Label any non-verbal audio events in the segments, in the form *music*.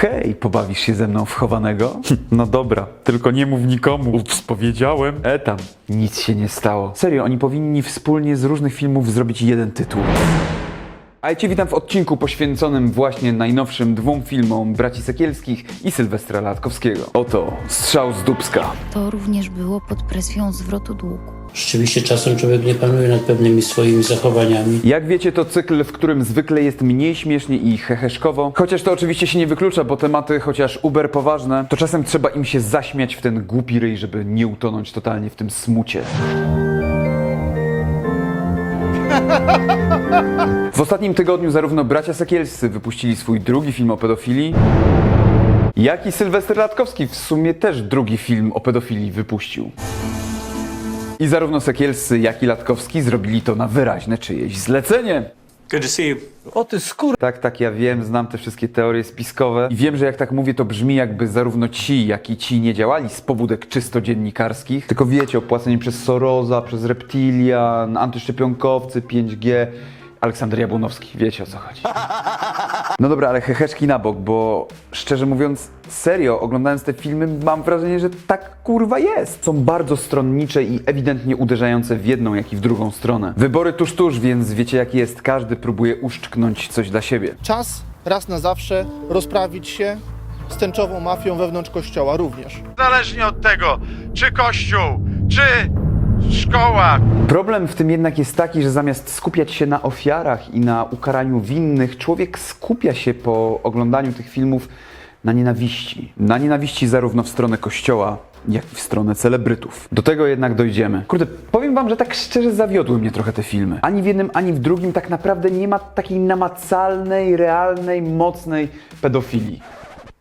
Hej, pobawisz się ze mną w chowanego? No dobra, tylko nie mów nikomu. Ups, powiedziałem. E tam, nic się nie stało. Serio, oni powinni wspólnie z różnych filmów zrobić jeden tytuł. A ja Cię witam w odcinku poświęconym właśnie najnowszym dwóm filmom Braci Sekielskich i Sylwestra Latkowskiego. Oto Strzał z Dubska. To również było pod presją zwrotu długu. Rzeczywiście czasem człowiek nie panuje nad pewnymi swoimi zachowaniami. Jak wiecie, to cykl, w którym zwykle jest mniej śmiesznie i heheszkowo. Chociaż to oczywiście się nie wyklucza, bo tematy, chociaż uber poważne, to czasem trzeba im się zaśmiać w ten głupi ryj, żeby nie utonąć totalnie w tym smucie. *laughs* W ostatnim tygodniu zarówno bracia Sekielscy wypuścili swój drugi film o pedofilii, jak i Sylwester Latkowski w sumie też drugi film o pedofilii wypuścił. I zarówno Sekielscy, jak i Latkowski zrobili to na wyraźne czyjeś zlecenie. Good to see you. Tak, tak, ja wiem, znam te wszystkie teorie spiskowe i wiem, że jak tak mówię, to brzmi jakby zarówno ci, jak i ci nie działali z pobudek czysto dziennikarskich, tylko wiecie, opłaceni przez Soroza, przez Reptilian, antyszczepionkowcy, 5G, Aleksander Jabłonowski, wiecie o co chodzi. No dobra, ale heheszki na bok, bo szczerze mówiąc, serio, oglądając te filmy, mam wrażenie, że tak kurwa jest. Są bardzo stronnicze i ewidentnie uderzające w jedną, jak i w drugą stronę. Wybory tuż, tuż, więc wiecie jak jest, każdy próbuje uszczknąć coś dla siebie. czas raz na zawsze rozprawić się z tęczową mafią wewnątrz kościoła również. Zależnie od tego, czy kościół, czy szkoła, Problem w tym jednak jest taki, że zamiast skupiać się na ofiarach i na ukaraniu winnych, człowiek skupia się po oglądaniu tych filmów na nienawiści. Na nienawiści zarówno w stronę kościoła, jak i w stronę celebrytów. Do tego jednak dojdziemy. Kurde, powiem wam, że tak szczerze zawiodły mnie trochę te filmy. Ani w jednym, ani w drugim tak naprawdę nie ma takiej namacalnej, realnej, mocnej pedofilii.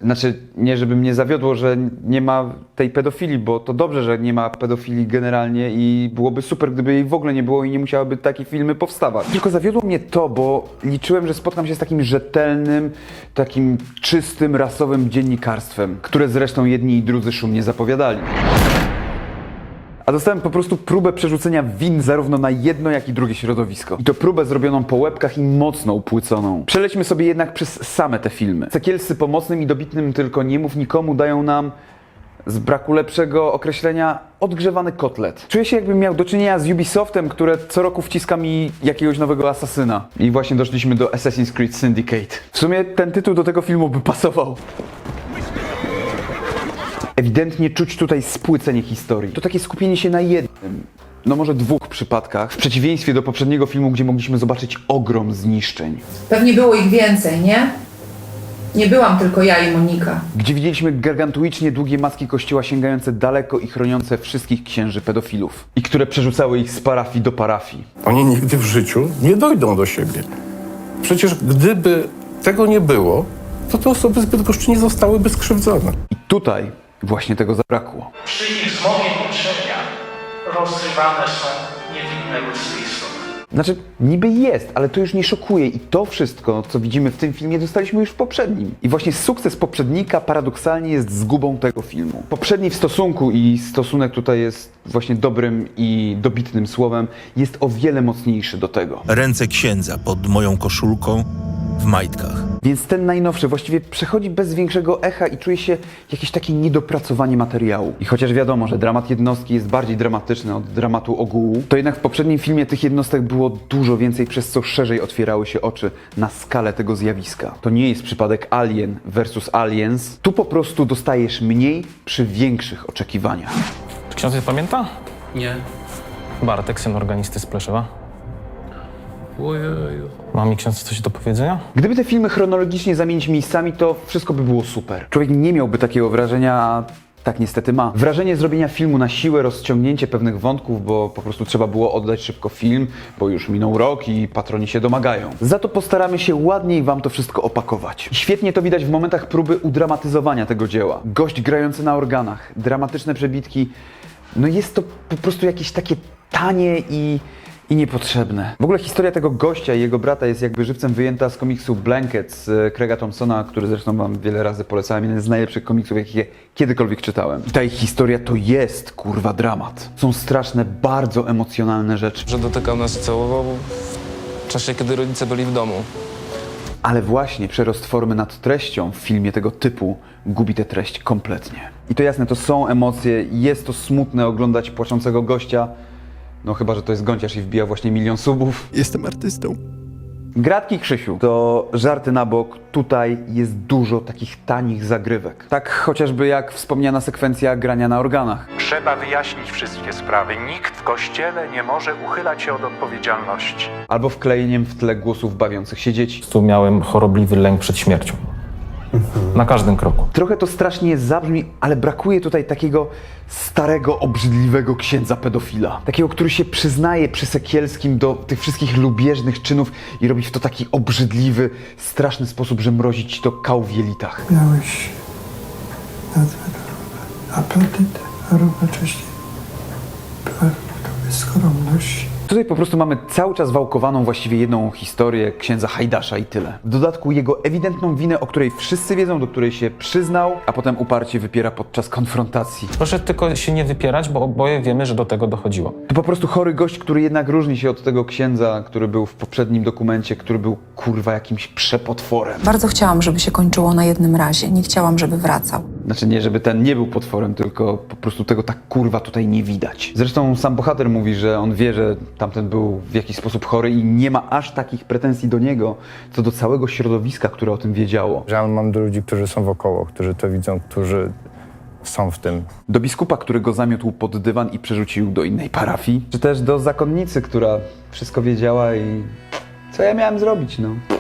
Znaczy, nie żeby mnie zawiodło, że nie ma tej pedofilii, bo to dobrze, że nie ma pedofilii generalnie i byłoby super, gdyby jej w ogóle nie było i nie musiałyby takie filmy powstawać. Tylko zawiodło mnie to, bo liczyłem, że spotkam się z takim rzetelnym, takim czystym, rasowym dziennikarstwem, które zresztą jedni i drudzy szumnie zapowiadali. A dostałem po prostu próbę przerzucenia win zarówno na jedno, jak i drugie środowisko. I to próbę zrobioną po łebkach i mocno upłyconą. Przelećmy sobie jednak przez same te filmy. Sekielscy pomocnym i dobitnym tylko nie mów nikomu dają nam z braku lepszego określenia odgrzewany kotlet. Czuję się jakbym miał do czynienia z Ubisoftem, które co roku wciska mi jakiegoś nowego asasyna. I właśnie doszliśmy do Assassin's Creed Syndicate. W sumie ten tytuł do tego filmu by pasował. Ewidentnie czuć tutaj spłycenie historii. To takie skupienie się na jednym, no może dwóch przypadkach, w przeciwieństwie do poprzedniego filmu, gdzie mogliśmy zobaczyć ogrom zniszczeń. Pewnie było ich więcej, nie? Nie byłam tylko ja i Monika. Gdzie widzieliśmy gargantuicznie długie maski kościoła sięgające daleko i chroniące wszystkich księży pedofilów. I które przerzucały ich z parafii do parafii. Oni nigdy w życiu nie dojdą do siebie. Przecież gdyby tego nie było, to te osoby z Bydgoszczy nie zostałyby skrzywdzone. I tutaj właśnie tego zabrakło. Przy ich zmowie milczenia rozrywane są niewinne ludzkie istoty. Znaczy, niby jest, ale to już nie szokuje i to wszystko, co widzimy w tym filmie, dostaliśmy już w poprzednim. I właśnie sukces poprzednika paradoksalnie jest zgubą tego filmu. Poprzedni w stosunku i stosunek tutaj jest właśnie dobrym i dobitnym słowem, jest o wiele mocniejszy do tego. Ręce księdza pod moją koszulką w majtkach. Więc ten najnowszy właściwie przechodzi bez większego echa i czuje się jakieś takie niedopracowanie materiału. I chociaż wiadomo, że dramat jednostki jest bardziej dramatyczny od dramatu ogółu, to jednak w poprzednim filmie tych jednostek było dużo więcej, przez co szerzej otwierały się oczy na skalę tego zjawiska. To nie jest przypadek Alien versus Aliens. Tu po prostu dostajesz mniej przy większych oczekiwaniach. Ksiądz nie pamięta? Nie. Bartek, syn organisty z Pleszewa. Ma mi ksiądz coś do powiedzenia? Gdyby te filmy chronologicznie zamienić miejscami, to wszystko by było super. Człowiek nie miałby takiego wrażenia, a tak niestety ma. Wrażenie zrobienia filmu na siłę, rozciągnięcie pewnych wątków, bo po prostu trzeba było oddać szybko film, bo już minął rok i patroni się domagają. Za to postaramy się ładniej wam to wszystko opakować. Świetnie to widać w momentach próby udramatyzowania tego dzieła. Gość grający na organach, dramatyczne przebitki. No jest to po prostu jakieś takie tanie i i niepotrzebne. W ogóle historia tego gościa i jego brata jest jakby żywcem wyjęta z komiksu Blanket z e, Craiga Thompsona, który zresztą wam wiele razy polecałem. Jeden z najlepszych komiksów, jakie kiedykolwiek czytałem. I ta ich historia to jest kurwa dramat. Są straszne, bardzo emocjonalne rzeczy. że dotykał nas i całował w czasie, kiedy rodzice byli w domu. Ale właśnie przerost formy nad treścią w filmie tego typu gubi tę treść kompletnie. I to jasne, to są emocje, jest to smutne oglądać płaczącego gościa, no chyba, że to jest gąciarz i wbija właśnie milion subów. Jestem artystą. Gratki Krzysiu, to żarty na bok, tutaj jest dużo takich tanich zagrywek. Tak chociażby jak wspomniana sekwencja grania na organach. Trzeba wyjaśnić wszystkie sprawy. Nikt w kościele nie może uchylać się od odpowiedzialności. Albo wklejeniem w tle głosów bawiących się dzieci. Tu miałem chorobliwy lęk przed śmiercią. Na każdym kroku. Trochę to strasznie zabrzmi, ale brakuje tutaj takiego starego, obrzydliwego księdza pedofila. Takiego, który się przyznaje przy Sekielskim do tych wszystkich lubieżnych czynów i robi w to taki obrzydliwy, straszny sposób, że mrozi ci to kał w jelitach. Miałeś nadmiar apetyt, a równocześnie była w tobie skromność. Tutaj po prostu mamy cały czas wałkowaną właściwie jedną historię księdza Hajdasza i tyle. W dodatku jego ewidentną winę, o której wszyscy wiedzą, do której się przyznał, a potem uparcie wypiera podczas konfrontacji. Proszę tylko się nie wypierać, bo oboje wiemy, że do tego dochodziło. To po prostu chory gość, który jednak różni się od tego księdza, który był w poprzednim dokumencie, który był kurwa jakimś przepotworem. Bardzo chciałam, żeby się kończyło na jednym razie. Nie chciałam, żeby wracał. Znaczy nie, żeby ten nie był potworem, tylko po prostu tego tak kurwa tutaj nie widać. Zresztą sam bohater mówi, że on wie, że tamten był w jakiś sposób chory i nie ma aż takich pretensji do niego, co do całego środowiska, które o tym wiedziało. Żal mam do ludzi, którzy są wokoło, którzy to widzą, którzy są w tym. Do biskupa, który go zamiótł pod dywan i przerzucił do innej parafii, czy też do zakonnicy, która wszystko wiedziała i co ja miałem zrobić, no.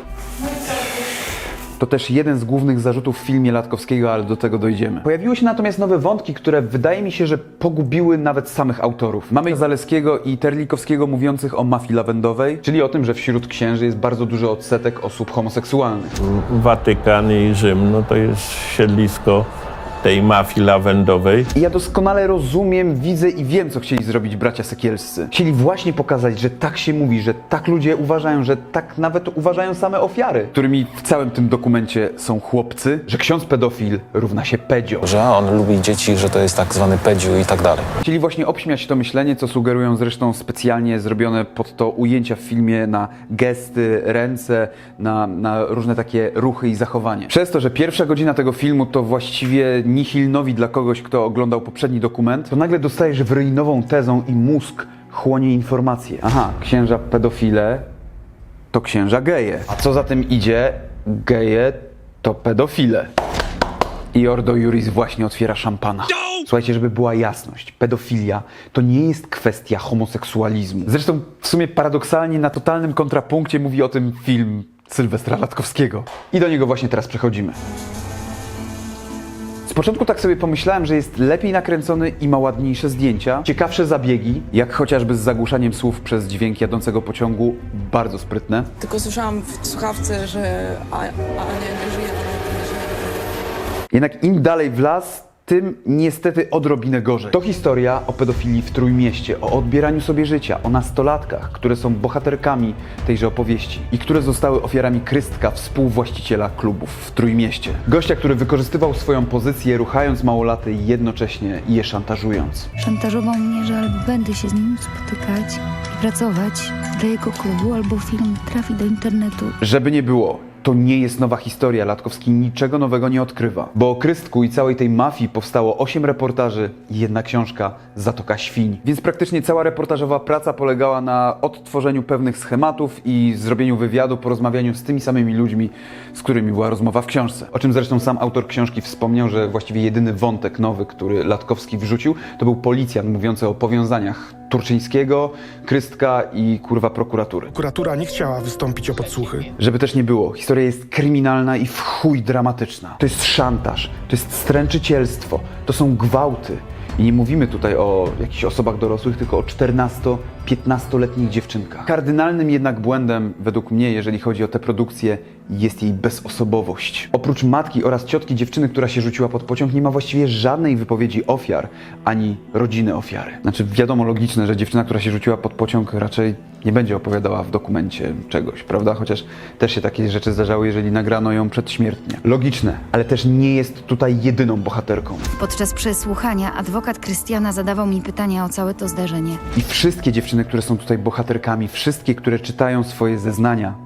To też jeden z głównych zarzutów w filmie Latkowskiego, ale do tego dojdziemy. Pojawiły się natomiast nowe wątki, które wydaje mi się, że pogubiły nawet samych autorów. Mamy Zaleskiego i Terlikowskiego mówiących o mafii lawendowej, czyli o tym, że wśród księży jest bardzo duży odsetek osób homoseksualnych. Watykan i Rzym, no to jest siedlisko tej mafii lawendowej. I ja doskonale rozumiem, widzę i wiem, co chcieli zrobić bracia Sekielscy. Chcieli właśnie pokazać, że tak się mówi, że tak ludzie uważają, że tak nawet uważają same ofiary, którymi w całym tym dokumencie są chłopcy, że ksiądz pedofil równa się pedzio. Że on lubi dzieci, że to jest tak zwany pedziu i tak dalej. Chcieli właśnie obśmiać to myślenie, co sugerują zresztą specjalnie zrobione pod to ujęcia w filmie na gesty, ręce, na, na różne takie ruchy i zachowanie. Przez to, że pierwsza godzina tego filmu to właściwie nihil nowi dla kogoś, kto oglądał poprzedni dokument, to nagle dostajesz wryjnową tezą i mózg chłonie informacje. Aha, księża pedofile to księża geje. A co za tym idzie? Geje to pedofile. I Ordo Juris właśnie otwiera szampana. Słuchajcie, żeby była jasność, pedofilia to nie jest kwestia homoseksualizmu. Zresztą w sumie paradoksalnie na totalnym kontrapunkcie mówi o tym film Sylwestra Latkowskiego. I do niego właśnie teraz przechodzimy. Początku tak sobie pomyślałem, że jest lepiej nakręcony i ma ładniejsze zdjęcia, ciekawsze zabiegi, jak chociażby z zagłuszaniem słów przez dźwięk jadącego pociągu, bardzo sprytne. Tylko słyszałam w słuchawce, że Ania nie żyje. Jednak im dalej w las, tym niestety odrobinę gorzej. To historia o pedofilii w Trójmieście, o odbieraniu sobie życia, o nastolatkach, które są bohaterkami tejże opowieści i które zostały ofiarami Krystka, współwłaściciela klubów w Trójmieście. Gościa, który wykorzystywał swoją pozycję, ruchając małolaty jednocześnie je szantażując. Szantażował mnie, że albo będę się z nim spotykać i pracować dla jego klubu, albo film trafi do internetu. Żeby nie było, to nie jest nowa historia. Latkowski niczego nowego nie odkrywa. Bo o Krystku i całej tej mafii powstało 8 reportaży i jedna książka Zatoka Świń. Więc praktycznie cała reportażowa praca polegała na odtworzeniu pewnych schematów i zrobieniu wywiadu, porozmawianiu z tymi samymi ludźmi, z którymi była rozmowa w książce. O czym zresztą sam autor książki wspomniał, że właściwie jedyny wątek nowy, który Latkowski wrzucił, to był policjant mówiący o powiązaniach Turczyńskiego, Krystka i kurwa prokuratury. Prokuratura nie chciała wystąpić o podsłuchy. Żeby też nie było, historia jest kryminalna i w chuj dramatyczna. To jest szantaż, to jest stręczycielstwo, to są gwałty. I nie mówimy tutaj o jakichś osobach dorosłych, tylko o 14-15-letnich dziewczynkach. Kardynalnym jednak błędem, według mnie, jeżeli chodzi o tę produkcję, jest jej bezosobowość. Oprócz matki oraz ciotki dziewczyny, która się rzuciła pod pociąg, nie ma właściwie żadnej wypowiedzi ofiar, ani rodziny ofiary. Znaczy, wiadomo logiczne, że dziewczyna, która się rzuciła pod pociąg, raczej nie będzie opowiadała w dokumencie czegoś, prawda? Chociaż też się takie rzeczy zdarzały, jeżeli nagrano ją przedśmiertnie. Logiczne, ale też nie jest tutaj jedyną bohaterką. Podczas przesłuchania adwokat Krystiana zadawał mi pytania o całe to zdarzenie. I wszystkie dziewczyny, które są tutaj bohaterkami, wszystkie, które czytają swoje zeznania,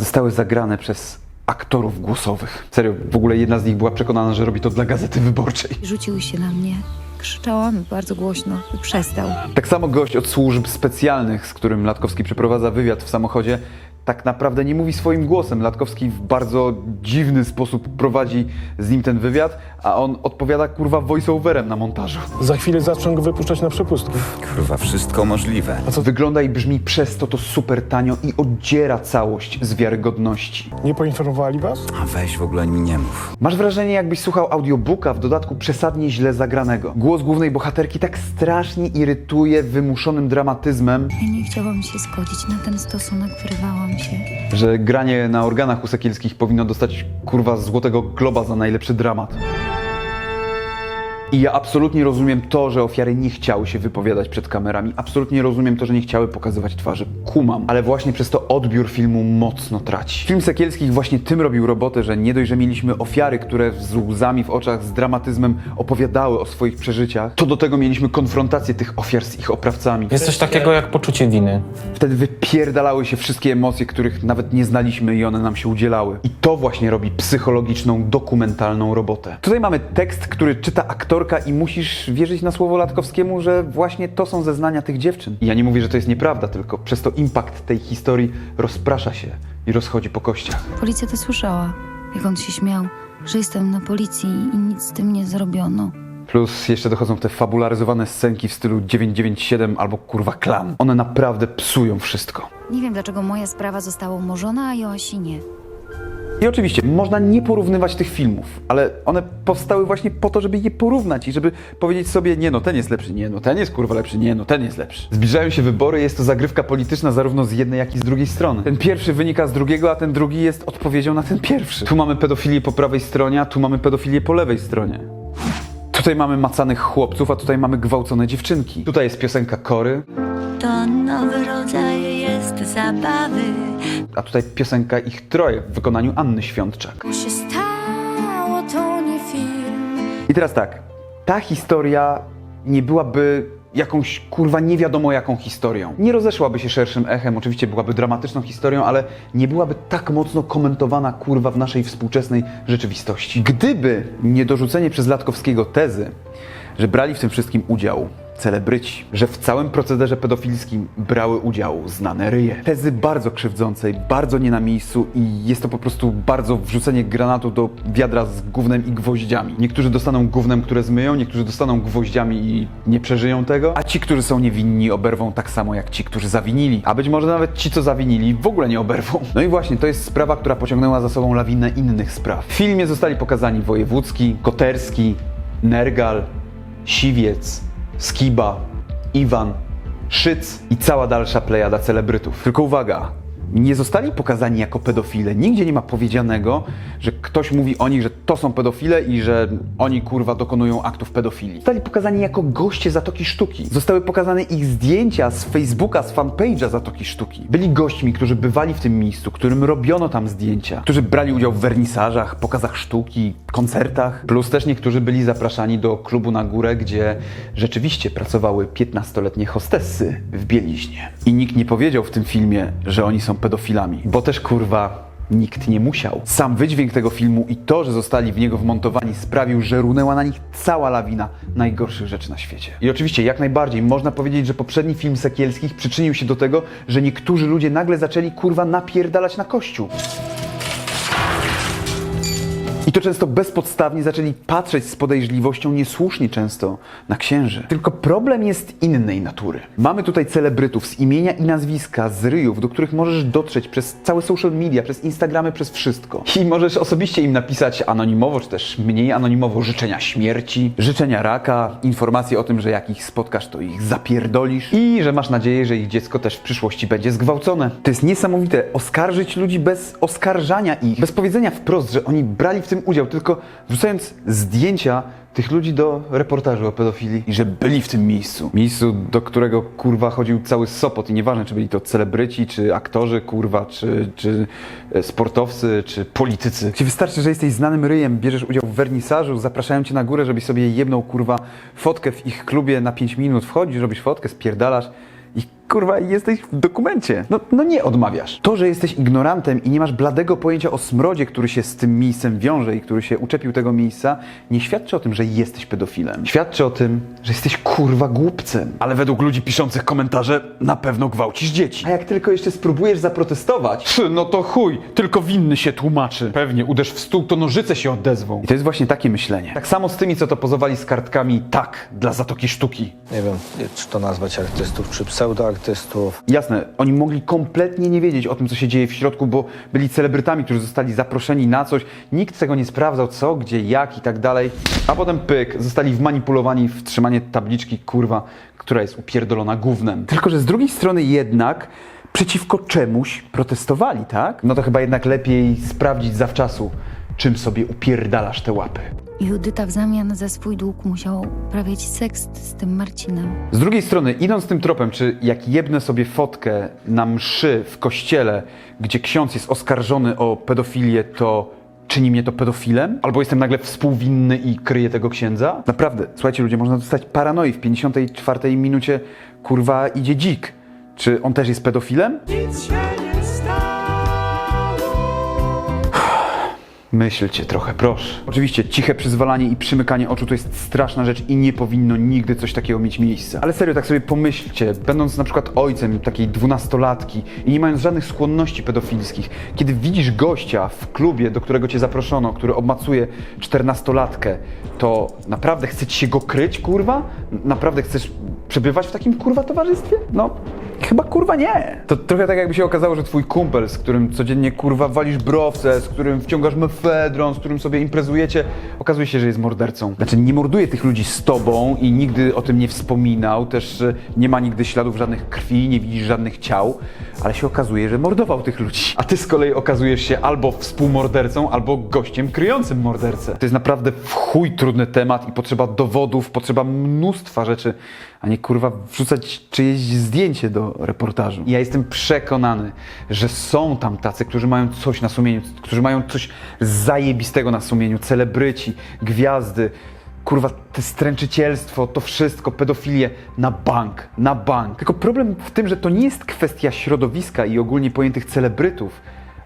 zostały zagrane przez aktorów głosowych. Serio, w ogóle jedna z nich była przekonana, że robi to dla Gazety Wyborczej. Rzuciły się na mnie. Krzyczałam bardzo głośno i przestał. Tak samo gość od służb specjalnych, z którym Latkowski przeprowadza wywiad w samochodzie, tak naprawdę nie mówi swoim głosem. Latkowski w bardzo dziwny sposób prowadzi z nim ten wywiad, a on odpowiada kurwa voice-overem na montażu. Za chwilę zaczną go wypuszczać na przepustkę. Kurwa, wszystko możliwe. A co wygląda i brzmi przez to to super tanio i oddziera całość z wiarygodności. Nie poinformowali was? A weź w ogóle mi nie mów. Masz wrażenie, jakbyś słuchał audiobooka, w dodatku przesadnie źle zagranego. Głos głównej bohaterki tak strasznie irytuje wymuszonym dramatyzmem, Ja nie chciałam się zgodzić na ten stosunek, się. że granie na organach usekielskich powinno dostać kurwa złotego globa za najlepszy dramat. I ja absolutnie rozumiem to, że ofiary nie chciały się wypowiadać przed kamerami. Absolutnie rozumiem to, że nie chciały pokazywać twarzy. Kumam. Ale właśnie przez to odbiór filmu mocno traci. Film Sekielskich właśnie tym robił robotę, że nie dość, że mieliśmy ofiary, które z łzami w oczach, z dramatyzmem opowiadały o swoich przeżyciach, to do tego mieliśmy konfrontację tych ofiar z ich oprawcami. Jest coś takiego jak poczucie winy. Wtedy wypierdalały się wszystkie emocje, których nawet nie znaliśmy i one nam się udzielały. I to właśnie robi psychologiczną, dokumentalną robotę. Tutaj mamy tekst, który czyta aktorka i musisz wierzyć na słowo Latkowskiemu, że właśnie to są zeznania tych dziewczyn. I ja nie mówię, że to jest nieprawda, tylko przez to impact tej historii rozprasza się i rozchodzi po kościach. Policja to słyszała, jak on się śmiał, że jestem na policji i nic z tym nie zrobiono. Plus jeszcze dochodzą te fabularyzowane scenki w stylu 997 albo kurwa klan. One naprawdę psują wszystko. Nie wiem, dlaczego moja sprawa została umorzona, a Joasi nie. I oczywiście można nie porównywać tych filmów, ale one powstały właśnie po to, żeby je porównać i żeby powiedzieć sobie, nie no, ten jest lepszy, nie no, ten jest kurwa lepszy, nie no, ten jest lepszy. Zbliżają się wybory, jest to zagrywka polityczna zarówno z jednej, jak i z drugiej strony. Ten pierwszy wynika z drugiego, a ten drugi jest odpowiedzią na ten pierwszy. Tu mamy pedofilię po prawej stronie, a tu mamy pedofilię po lewej stronie. Tutaj mamy macanych chłopców, a tutaj mamy gwałcone dziewczynki. Tutaj jest piosenka Kory, To nowy rodzaj jest zabawy. A tutaj piosenka ich troje w wykonaniu Anny Świątczak. się stało, to nie film. I teraz tak, ta historia nie byłaby jakąś kurwa nie wiadomo jaką historią. Nie rozeszłaby się szerszym echem, oczywiście byłaby dramatyczną historią, ale nie byłaby tak mocno komentowana kurwa w naszej współczesnej rzeczywistości. Gdyby nie dorzucenie przez Latkowskiego tezy, że brali w tym wszystkim udział celebryci, że w całym procederze pedofilskim brały udział znane ryje. Tezy bardzo krzywdzącej, bardzo nie na miejscu i jest to po prostu bardzo wrzucenie granatu do wiadra z gównem i gwoździami. Niektórzy dostaną gównem, które zmyją, niektórzy dostaną gwoździami i nie przeżyją tego, a ci, którzy są niewinni, oberwą tak samo jak ci, którzy zawinili. A być może nawet ci, co zawinili, w ogóle nie oberwą. No i właśnie, to jest sprawa, która pociągnęła za sobą lawinę innych spraw. W filmie zostali pokazani Wojewódzki, Koterski, Nergal, Siwiec, Skiba, Iwan, Szyc i cała dalsza plejada celebrytów. Tylko uwaga, nie zostali pokazani jako pedofile. Nigdzie nie ma powiedzianego, że ktoś mówi o nich, że to są pedofile i że oni kurwa dokonują aktów pedofilii. Zostali pokazani jako goście Zatoki Sztuki. Zostały pokazane ich zdjęcia z Facebooka, z fanpage'a Zatoki Sztuki. Byli gośćmi, którzy bywali w tym miejscu, którym robiono tam zdjęcia, którzy brali udział w wernisażach, pokazach sztuki, koncertach, plus też niektórzy byli zapraszani do klubu na górę, gdzie rzeczywiście pracowały 15-letnie hostessy w bieliźnie. I nikt nie powiedział w tym filmie, że oni są pedofilami, bo też kurwa nikt nie musiał. Sam wydźwięk tego filmu i to, że zostali w niego wmontowani sprawił, że runęła na nich cała lawina najgorszych rzeczy na świecie. I oczywiście jak najbardziej można powiedzieć, że poprzedni film Sekielskich przyczynił się do tego, że niektórzy ludzie nagle zaczęli kurwa napierdalać na kościół. I to często bezpodstawnie zaczęli patrzeć z podejrzliwością, niesłusznie często, na księży. Tylko problem jest innej natury. Mamy tutaj celebrytów z imienia i nazwiska, z ryjów, do których możesz dotrzeć przez całe social media, przez Instagramy, przez wszystko. I możesz osobiście im napisać anonimowo, czy też mniej anonimowo życzenia śmierci, życzenia raka, informacje o tym, że jak ich spotkasz, to ich zapierdolisz i że masz nadzieję, że ich dziecko też w przyszłości będzie zgwałcone. To jest niesamowite, oskarżyć ludzi bez oskarżania ich, bez powiedzenia wprost, że oni brali w tym udział, tylko wrzucając zdjęcia tych ludzi do reportażu o pedofilii i że byli w tym miejscu. Miejscu, do którego kurwa chodził cały Sopot i nieważne, czy byli to celebryci, czy aktorzy, kurwa, czy, czy e, sportowcy, czy politycy. Ci wystarczy, że jesteś znanym ryjem, bierzesz udział w wernisażu, zapraszają cię na górę, żebyś sobie jedną kurwa fotkę w ich klubie na 5 minut wchodzisz, robisz fotkę, spierdalasz i kurwa, jesteś w dokumencie. No, no nie odmawiasz. To, że jesteś ignorantem i nie masz bladego pojęcia o smrodzie, który się z tym miejscem wiąże i który się uczepił tego miejsca, nie świadczy o tym, że jesteś pedofilem. Świadczy o tym, że jesteś kurwa głupcem. Ale według ludzi piszących komentarze na pewno gwałcisz dzieci. A jak tylko jeszcze spróbujesz zaprotestować, pff, no to chuj, tylko winny się tłumaczy. Pewnie uderz w stół, to nożyce się odezwą. I to jest właśnie takie myślenie. Tak samo z tymi, co to pozowali z kartkami tak dla Zatoki Sztuki. Nie wiem, czy to nazwać artystów, czy pseudoartystów. Jasne, oni mogli kompletnie nie wiedzieć o tym, co się dzieje w środku, bo byli celebrytami, którzy zostali zaproszeni na coś. Nikt tego nie sprawdzał, co, gdzie, jak i tak dalej. A potem pyk, zostali wmanipulowani w trzymanie tabliczki, kurwa, która jest upierdolona gównem. Tylko, że z drugiej strony jednak przeciwko czemuś protestowali, tak? No to chyba jednak lepiej sprawdzić zawczasu, czym sobie upierdalasz te łapy. Judyta w zamian za swój dług musiał uprawiać seks z tym Marcinem. Z drugiej strony, idąc tym tropem, czy jak jebnę sobie fotkę na mszy w kościele, gdzie ksiądz jest oskarżony o pedofilię, to czyni mnie to pedofilem? Albo jestem nagle współwinny i kryję tego księdza? Naprawdę, słuchajcie ludzie, można dostać paranoi. W 54 minucie, kurwa, idzie dzik. Czy on też jest pedofilem? Myślcie trochę, proszę. Oczywiście ciche przyzwalanie i przymykanie oczu to jest straszna rzecz i nie powinno nigdy coś takiego mieć miejsca. Ale serio, tak sobie pomyślcie, będąc na przykład ojcem takiej dwunastolatki i nie mając żadnych skłonności pedofilskich, kiedy widzisz gościa w klubie, do którego cię zaproszono, który obmacuje czternastolatkę, to naprawdę chce ci się go kryć, kurwa? Naprawdę chcesz przebywać w takim kurwa towarzystwie? No, Chyba kurwa nie. To trochę tak jakby się okazało, że twój kumpel, z którym codziennie kurwa walisz browce, z którym wciągasz mefedron, z którym sobie imprezujecie, okazuje się, że jest mordercą. Znaczy nie morduje tych ludzi z tobą i nigdy o tym nie wspominał, też e, nie ma nigdy śladów żadnych krwi, nie widzisz żadnych ciał, ale się okazuje, że mordował tych ludzi. A ty z kolei okazujesz się albo współmordercą, albo gościem kryjącym mordercę. To jest naprawdę w chuj trudny temat i potrzeba dowodów, potrzeba mnóstwa rzeczy, a nie kurwa wrzucać czyjeś zdjęcie do reportażu. Ja jestem przekonany, że są tam tacy, którzy mają coś na sumieniu, którzy mają coś zajebistego na sumieniu, celebryci, gwiazdy, kurwa, te stręczycielstwo, to wszystko, pedofilię na bank, na bank. Tylko problem w tym, że to nie jest kwestia środowiska i ogólnie pojętych celebrytów,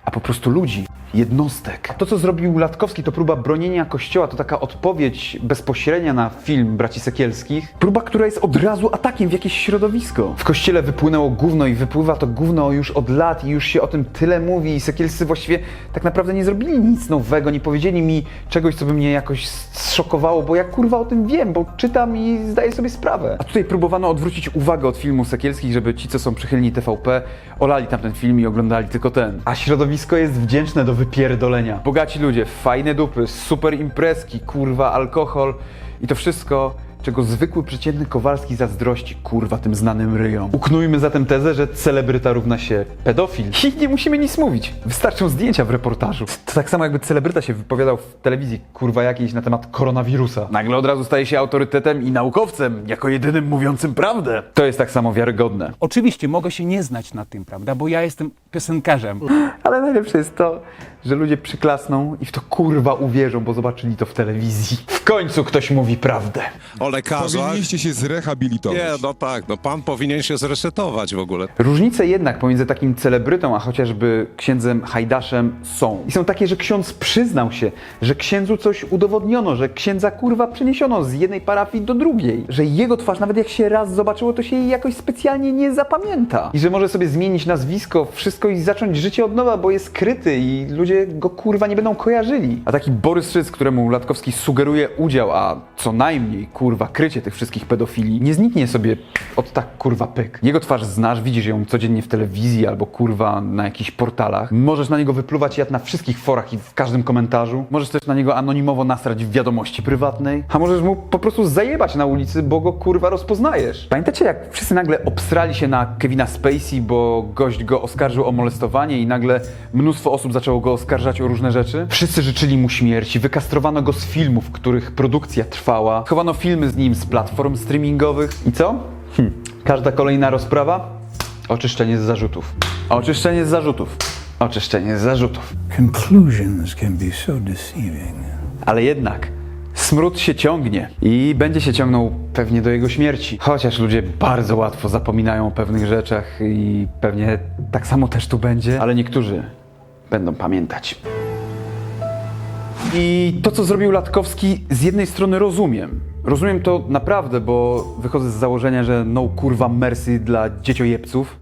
a po prostu ludzi, jednostek. To, co zrobił Latkowski, to próba bronienia Kościoła, to taka odpowiedź bezpośrednia na film Braci Sekielskich. Próba, która jest od razu atakiem w jakieś środowisko. W Kościele wypłynęło gówno i wypływa to gówno już od lat i już się o tym tyle mówi i Sekielscy właściwie tak naprawdę nie zrobili nic nowego, nie powiedzieli mi czegoś, co by mnie jakoś zszokowało, bo ja kurwa o tym wiem, bo czytam i zdaję sobie sprawę. A tutaj próbowano odwrócić uwagę od filmu Sekielskich, żeby ci, co są przychylni TVP, olali tamten film i oglądali tylko ten. A środowisko jest wdzięczne do wypierdolenia. Bogaci ludzie, fajne dupy, super imprezki, kurwa, alkohol i to wszystko czego zwykły przeciętny Kowalski zazdrości, kurwa, tym znanym ryjom. Uknujmy zatem tezę, że celebryta równa się pedofil. *laughs* I nie musimy nic mówić. Wystarczą zdjęcia w reportażu. To tak samo jakby celebryta się wypowiadał w telewizji, kurwa, jakiejś na temat koronawirusa. Nagle od razu staje się autorytetem i naukowcem, jako jedynym mówiącym prawdę. To jest tak samo wiarygodne. Oczywiście mogę się nie znać na tym, prawda, bo ja jestem piosenkarzem. *laughs* Ale najlepsze jest to, że ludzie przyklasną i w to kurwa uwierzą, bo zobaczyli to w telewizji. W końcu ktoś mówi prawdę. Lekarzach. Powinniście się zrehabilitować. Nie, no tak, no pan powinien się zresetować w ogóle. Różnice jednak pomiędzy takim celebrytą, a chociażby księdzem Hajdaszem są. I są takie, że ksiądz przyznał się, że księdzu coś udowodniono, że księdza kurwa przeniesiono z jednej parafii do drugiej. Że jego twarz, nawet jak się raz zobaczyło, to się jej jakoś specjalnie nie zapamięta. I że może sobie zmienić nazwisko, wszystko i zacząć życie od nowa, bo jest kryty i ludzie go kurwa nie będą kojarzyli. A taki Borys Szyc, któremu Latkowski sugeruje udział, a co najmniej kurwa krycie tych wszystkich pedofili, nie zniknie sobie od tak kurwa pyk. Jego twarz znasz, widzisz ją codziennie w telewizji albo kurwa na jakichś portalach. Możesz na niego wypluwać jad na wszystkich forach i w każdym komentarzu. Możesz też na niego anonimowo nasrać w wiadomości prywatnej. A możesz mu po prostu zajebać na ulicy, bo go kurwa rozpoznajesz. Pamiętacie jak wszyscy nagle obsrali się na Kevina Spacey, bo gość go oskarżył o molestowanie i nagle mnóstwo osób zaczęło go oskarżać o różne rzeczy? Wszyscy życzyli mu śmierci, wykastrowano go z filmów, których produkcja trwała, chowano filmy z nim z platform streamingowych. I co? Hm. Każda kolejna rozprawa? Oczyszczenie z zarzutów. Oczyszczenie z zarzutów. Oczyszczenie z zarzutów. Conclusions can be so deceiving. Ale jednak Smród się ciągnie i będzie się ciągnął pewnie do jego śmierci. Chociaż ludzie bardzo łatwo zapominają o pewnych rzeczach i pewnie tak samo też tu będzie, ale niektórzy będą pamiętać. I to, co zrobił Latkowski, z jednej strony rozumiem. Rozumiem to naprawdę, bo wychodzę z założenia, że no kurwa mercy dla dzieciojebców.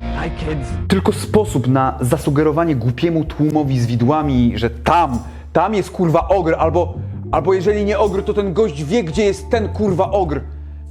Tylko sposób na zasugerowanie głupiemu tłumowi z widłami, że tam, tam jest kurwa ogr, albo, albo jeżeli nie ogr, to ten gość wie, gdzie jest ten kurwa ogr.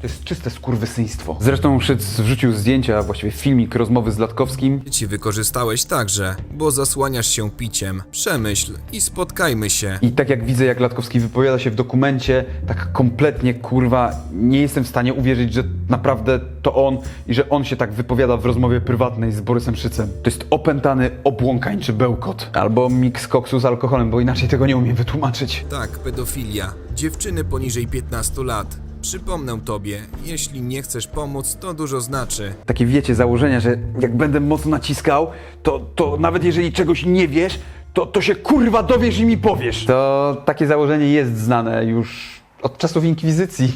To jest czyste skurwysyństwo. Zresztą Szyc wrzucił zdjęcia, a właściwie filmik rozmowy z Latkowskim. Ci wykorzystałeś także, bo zasłaniasz się piciem. Przemyśl i spotkajmy się. I tak jak widzę, jak Latkowski wypowiada się w dokumencie, tak kompletnie kurwa nie jestem w stanie uwierzyć, że naprawdę to on i że on się tak wypowiada w rozmowie prywatnej z Borysem Szycem. To jest opętany obłąkańczy bełkot. Albo miks koksu z alkoholem, bo inaczej tego nie umiem wytłumaczyć. Tak, pedofilia. Dziewczyny poniżej 15 lat. Przypomnę tobie, jeśli nie chcesz pomóc, to dużo znaczy. Takie wiecie, założenia, że jak będę mocno naciskał, to, to nawet jeżeli czegoś nie wiesz, to, to się kurwa dowiesz i mi powiesz. To takie założenie jest znane już od czasów inkwizycji.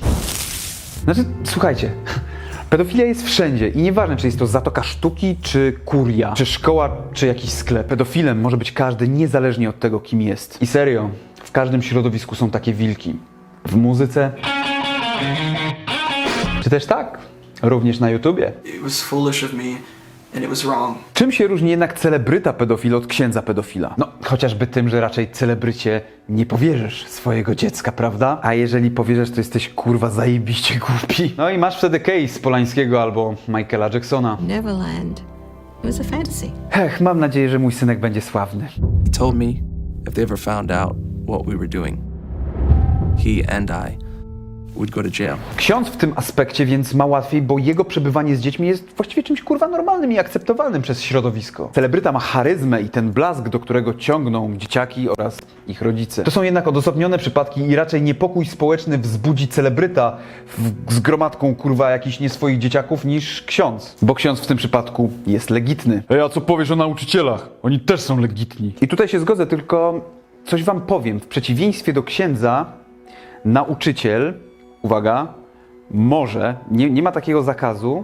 Znaczy, słuchajcie, *laughs* pedofilia jest wszędzie i nieważne, czy jest to zatoka sztuki, czy kuria, czy szkoła, czy jakiś sklep. Pedofilem może być każdy, niezależnie od tego, kim jest. I serio, w każdym środowisku są takie wilki. W muzyce, czy też tak, również na YouTubie. It was foolish of me and it was wrong. Czym się różni jednak celebryta pedofila od księdza pedofila? No, chociażby tym, że raczej celebrycie nie powierzysz swojego dziecka, prawda? A jeżeli powierzysz, to jesteś kurwa zajebiście głupi. No i masz wtedy case Polańskiego albo Michaela Jacksona. Neverland. It was a fantasy. Ech, mam nadzieję, że mój synek będzie sławny. He told me if they ever found out what we were doing, he and I would go to jail. Ksiądz w tym aspekcie więc ma łatwiej, bo jego przebywanie z dziećmi jest właściwie czymś kurwa normalnym i akceptowalnym przez środowisko. Celebryta ma charyzmę i ten blask, do którego ciągną dzieciaki oraz ich rodzice. To są jednak odosobnione przypadki i raczej niepokój społeczny wzbudzi celebryta w, z gromadką kurwa jakichś nieswoich dzieciaków niż ksiądz. Bo ksiądz w tym przypadku jest legitny. Ej, a co powiesz o nauczycielach? Oni też są legitni. I tutaj się zgodzę, tylko coś wam powiem. W przeciwieństwie do księdza, nauczyciel, uwaga, może, nie, nie ma takiego zakazu,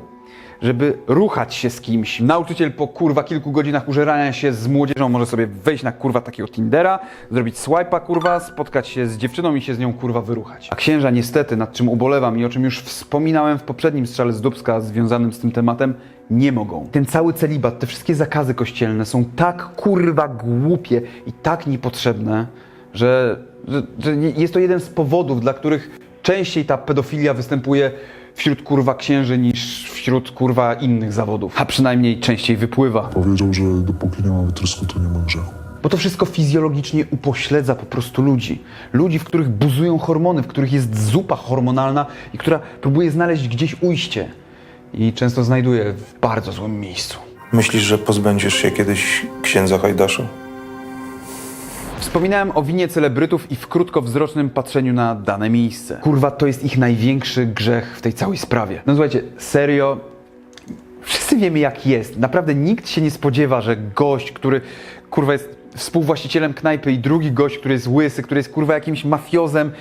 żeby ruchać się z kimś. Nauczyciel po kurwa kilku godzinach użerania się z młodzieżą może sobie wejść na kurwa takiego Tindera, zrobić swipe'a kurwa, spotkać się z dziewczyną i się z nią kurwa wyruchać. A księża niestety, nad czym ubolewam i o czym już wspominałem w poprzednim strzale z Dubska związanym z tym tematem, nie mogą. Ten cały celibat, te wszystkie zakazy kościelne są tak kurwa głupie i tak niepotrzebne, że, że, że jest to jeden z powodów, dla których częściej ta pedofilia występuje wśród kurwa księży niż wśród kurwa innych zawodów. A przynajmniej częściej wypływa. Powiedział, że dopóki nie ma wytrysku, to nie ma grzechu. Bo to wszystko fizjologicznie upośledza po prostu ludzi. Ludzi, w których buzują hormony, w których jest zupa hormonalna i która próbuje znaleźć gdzieś ujście. I często znajduje w bardzo złym miejscu. Myślisz, że pozbędziesz się kiedyś księdza Hajdasza? Wspominałem o winie celebrytów i w krótkowzrocznym patrzeniu na dane miejsce. Kurwa, to jest ich największy grzech w tej całej sprawie. No słuchajcie, serio, wszyscy wiemy jak jest. Naprawdę nikt się nie spodziewa, że gość, który kurwa jest współwłaścicielem knajpy i drugi gość, który jest łysy, który jest kurwa jakimś mafiozem,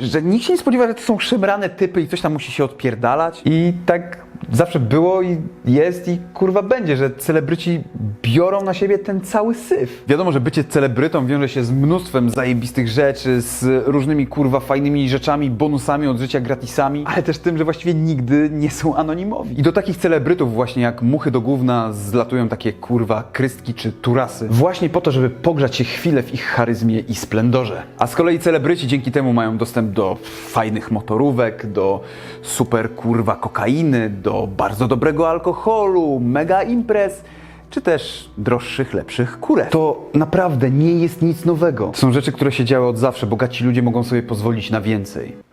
że nikt się nie spodziewa, że to są szemrane typy i coś tam musi się odpierdalać. I tak zawsze było i jest i kurwa będzie, że celebryci biorą na siebie ten cały syf. Wiadomo, że bycie celebrytą wiąże się z mnóstwem zajebistych rzeczy, z różnymi kurwa fajnymi rzeczami, bonusami od życia, gratisami, ale też tym, że właściwie nigdy nie są anonimowi. I do takich celebrytów właśnie jak muchy do gówna zlatują takie kurwa krystki czy turasy. Właśnie po to, żeby pogrzać się chwilę w ich charyzmie i splendorze. A z kolei celebryci dzięki temu mają dostęp do fajnych motorówek, do super kurwa kokainy, do bardzo dobrego alkoholu, mega imprez, czy też droższych, lepszych kurek. To naprawdę nie jest nic nowego. Są rzeczy, które się działy od zawsze. Bogaci ludzie mogą sobie pozwolić na więcej.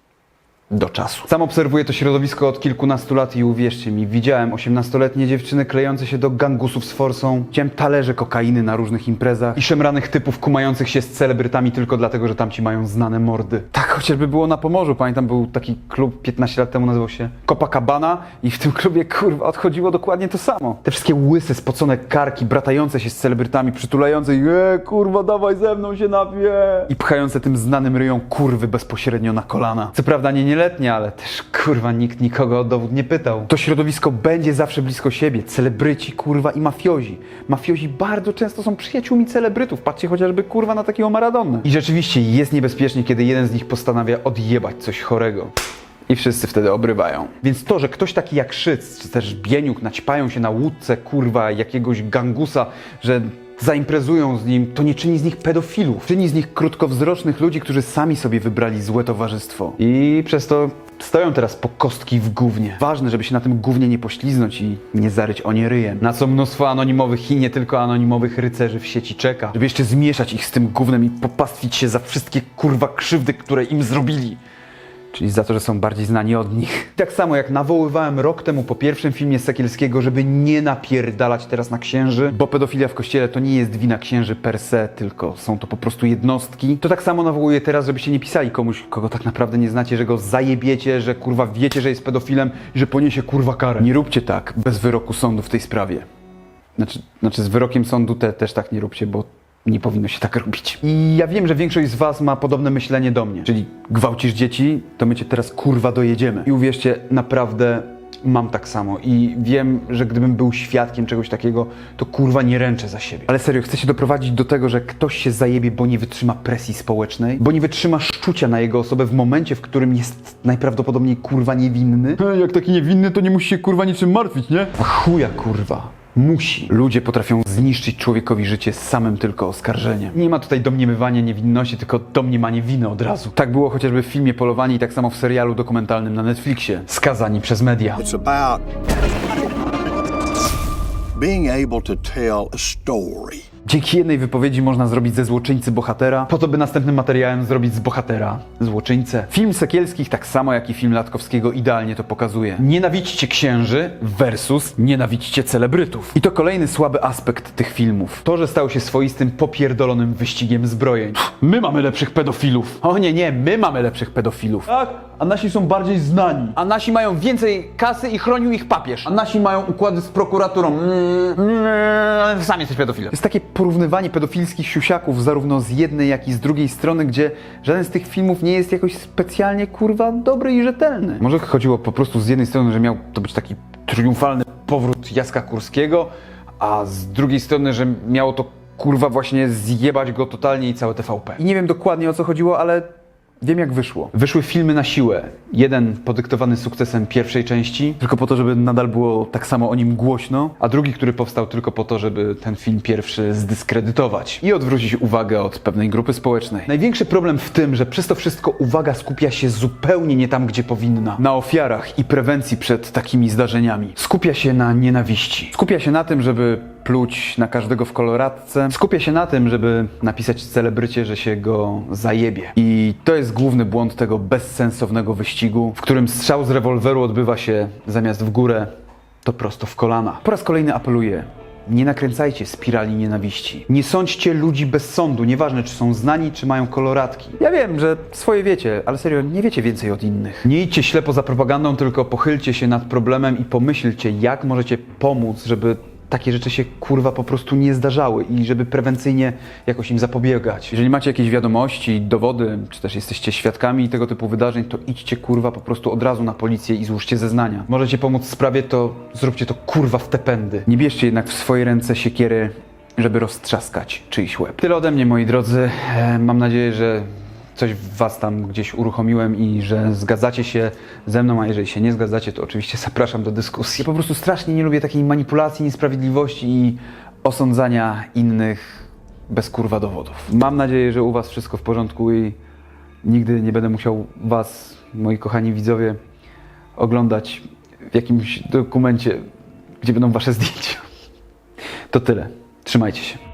Do czasu. Sam obserwuję to środowisko od kilkunastu lat i uwierzcie mi, widziałem 18-letnie dziewczyny klejące się do gangusów z forsą, widziałem talerze kokainy na różnych imprezach i szemranych typów kumających się z celebrytami tylko dlatego, że tamci mają znane mordy. Tak chociażby było na Pomorzu, pamiętam był taki klub 15 lat temu, nazywał się Copacabana i w tym klubie kurwa odchodziło dokładnie to samo. Te wszystkie łyse, spocone karki, bratające się z celebrytami, przytulające ich, e, kurwa dawaj ze mną się napije i pchające tym znanym ryją kurwy bezpośrednio na kolana. Co prawda nie ale też kurwa nikt nikogo o dowód nie pytał. To środowisko będzie zawsze blisko siebie. Celebryci, kurwa i mafiozi. Mafiozi bardzo często są przyjaciółmi celebrytów. Patrzcie chociażby kurwa na takiego Maradonę. I rzeczywiście jest niebezpiecznie, kiedy jeden z nich postanawia odjebać coś chorego. I wszyscy wtedy obrywają. Więc to, że ktoś taki jak Szyc, czy też Bieniuk naćpają się na łódce, kurwa, jakiegoś gangusa, że zaimprezują z nim, to nie czyni z nich pedofilów. Czyni z nich krótkowzrocznych ludzi, którzy sami sobie wybrali złe towarzystwo. I przez to stoją teraz po kostki w gównie. Ważne, żeby się na tym gównie nie pośliznąć i nie zaryć o nie ryjem. Na co mnóstwo anonimowych i nie tylko anonimowych rycerzy w sieci czeka, żeby jeszcze zmieszać ich z tym gównem i popastwić się za wszystkie kurwa krzywdy, które im zrobili. Czyli za to, że są bardziej znani od nich. Tak samo jak nawoływałem rok temu po pierwszym filmie Sekielskiego, żeby nie napierdalać teraz na księży, bo pedofilia w kościele to nie jest wina księży per se, tylko są to po prostu jednostki. To tak samo nawołuję teraz, żebyście nie pisali komuś, kogo tak naprawdę nie znacie, że go zajebiecie, że kurwa wiecie, że jest pedofilem i że poniesie kurwa karę. Nie róbcie tak bez wyroku sądu w tej sprawie. Znaczy, znaczy z wyrokiem sądu te, też tak nie róbcie, bo nie powinno się tak robić. I ja wiem, że większość z was ma podobne myślenie do mnie. Czyli gwałcisz dzieci, to my cię teraz kurwa dojedziemy. I uwierzcie, naprawdę mam tak samo. I wiem, że gdybym był świadkiem czegoś takiego, to kurwa nie ręczę za siebie. Ale serio, chcecie doprowadzić do tego, że ktoś się zajebie, bo nie wytrzyma presji społecznej, bo nie wytrzyma szczucia na jego osobę w momencie, w którym jest najprawdopodobniej kurwa niewinny. Jak taki niewinny, to nie musi się kurwa niczym martwić, nie? A chuja kurwa. Musi. Ludzie potrafią zniszczyć człowiekowi życie samym tylko oskarżeniem. Nie ma tutaj domniemywania niewinności, tylko domniemanie winy od razu. Tak było chociażby w filmie Polowanie i tak samo w serialu dokumentalnym na Netflixie. Skazani przez media. It's about being able to tell a story. Dzięki jednej wypowiedzi można zrobić ze złoczyńcy bohatera, po to by następnym materiałem zrobić z bohatera złoczyńcę. Film Sekielskich, tak samo jak i film Latkowskiego, idealnie to pokazuje. Nienawidźcie księży versus nienawidźcie celebrytów. I to kolejny słaby aspekt tych filmów. To, że stał się swoistym popierdolonym wyścigiem zbrojeń. My mamy lepszych pedofilów. O nie, nie, my mamy lepszych pedofilów. Tak, a nasi są bardziej znani. A nasi mają więcej kasy i chronił ich papież. A nasi mają układy z prokuraturą. Mm, mm, sam jesteś pedofilem. Jest takie porównywanie pedofilskich siusiaków zarówno z jednej, jak i z drugiej strony, gdzie żaden z tych filmów nie jest jakoś specjalnie kurwa dobry i rzetelny. Może chodziło po prostu z jednej strony, że miał to być taki triumfalny powrót Jacka Kurskiego, a z drugiej strony, że miało to kurwa właśnie zjebać go totalnie i całe TVP. I nie wiem dokładnie o co chodziło, ale Wiem jak wyszło. Wyszły filmy na siłę. Jeden podyktowany sukcesem pierwszej części, tylko po to, żeby nadal było tak samo o nim głośno, a drugi, który powstał tylko po to, żeby ten film pierwszy zdyskredytować i odwrócić uwagę od pewnej grupy społecznej. Największy problem w tym, że przez to wszystko uwaga skupia się zupełnie nie tam, gdzie powinna. Na ofiarach i prewencji przed takimi zdarzeniami. Skupia się na nienawiści. Skupia się na tym, żeby pluć na każdego w koloradce. Skupia się na tym, żeby napisać celebrycie, że się go zajebie. I to jest główny błąd tego bezsensownego wyścigu, w którym strzał z rewolweru odbywa się zamiast w górę, to prosto w kolana. Po raz kolejny apeluję. Nie nakręcajcie spirali nienawiści. Nie sądźcie ludzi bez sądu, nieważne czy są znani, czy mają koloratki. Ja wiem, że swoje wiecie, ale serio, nie wiecie więcej od innych. Nie idźcie ślepo za propagandą, tylko pochylcie się nad problemem i pomyślcie, jak możecie pomóc, żeby takie rzeczy się kurwa po prostu nie zdarzały i żeby prewencyjnie jakoś im zapobiegać. Jeżeli macie jakieś wiadomości, dowody, czy też jesteście świadkami tego typu wydarzeń, to idźcie kurwa po prostu od razu na policję i złóżcie zeznania. Możecie pomóc w sprawie, to zróbcie to kurwa w te pędy. Nie bierzcie jednak w swoje ręce siekiery, żeby roztrzaskać czyjś łeb. Tyle ode mnie, moi drodzy. E, Mam nadzieję, że coś w was tam gdzieś uruchomiłem i że zgadzacie się ze mną, a jeżeli się nie zgadzacie, to oczywiście *laughs* zapraszam do dyskusji. Ja po prostu strasznie nie lubię takiej manipulacji, niesprawiedliwości i osądzania innych bez kurwa dowodów. Mam nadzieję, że u was wszystko w porządku i nigdy nie będę musiał was, moi kochani widzowie, oglądać w jakimś dokumencie, gdzie będą wasze zdjęcia. To tyle. Trzymajcie się.